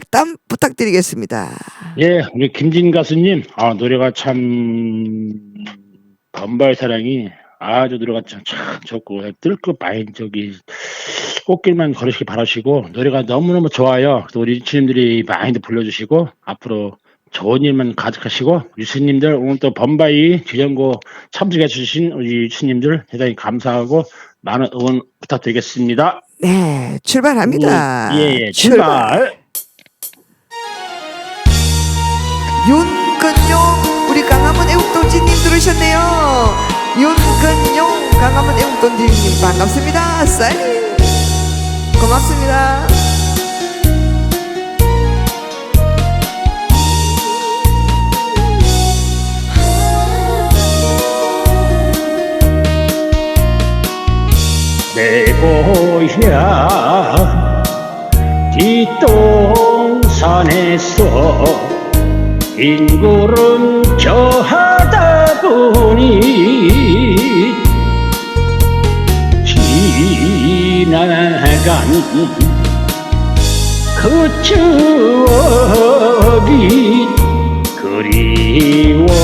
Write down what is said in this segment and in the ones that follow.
득담 부탁드리겠습니다. 예, 우리 김진 가수님, 아, 노래가 참, 범바의 사랑이 아주 노래가 참, 참 좋고, 뜰거 많이 저기, 꽃길만 걸으시기 바라시고, 노래가 너무너무 좋아요. 또 우리 유치님들이 많이들 불러주시고, 앞으로 좋은 일만 가득하시고, 유치님들 오늘 또 범바이 지정고 참석해주신 우리 유치님들 대단히 감사하고, 많은 응원 부탁드리겠습니다. 네, 출발합니다. 예, 예, 출발! 윤근용 우리 강화문 애국동지님 들으셨네요. 윤근용 강화문 애국동지님 반갑습니다. 사인 고맙습니다. 내 고향 뒷동산에서 인구름 저하다 보니 지나간 그 추억이 그리워지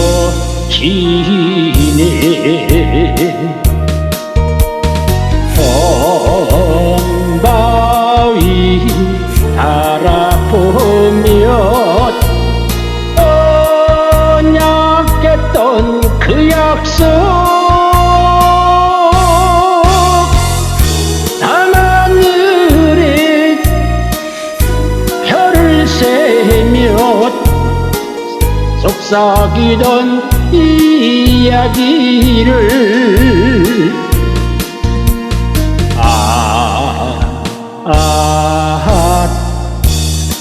약속 밤하늘에 별을 세며 속삭이던 이야기를 아, 아,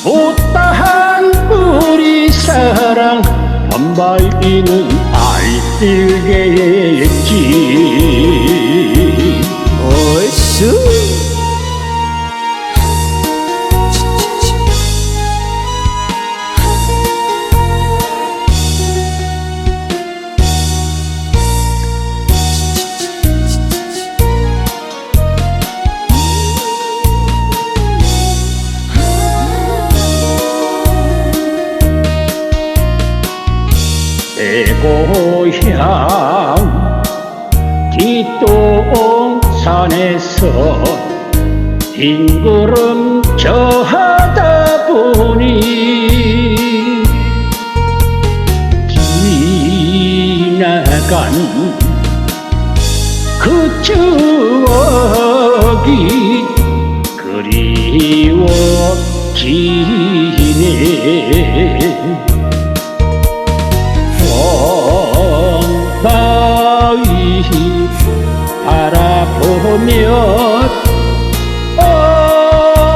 못다한 우리 사랑 번발기는 알뜰겠지. 얼쑤 내 고향 뒷동산에서 흰구름 저하다 보니 지나간 그 추억이 그리워지네 바위 바라보며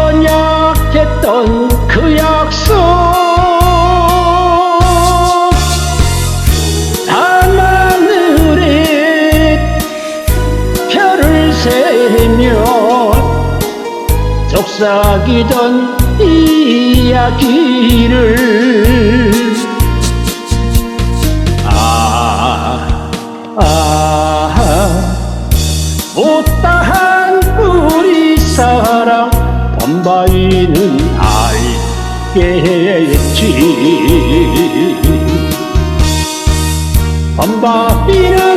언약했던 그 약속. 밤하늘에 별을 세며 속삭이던 이야기를 알겠지 번바위는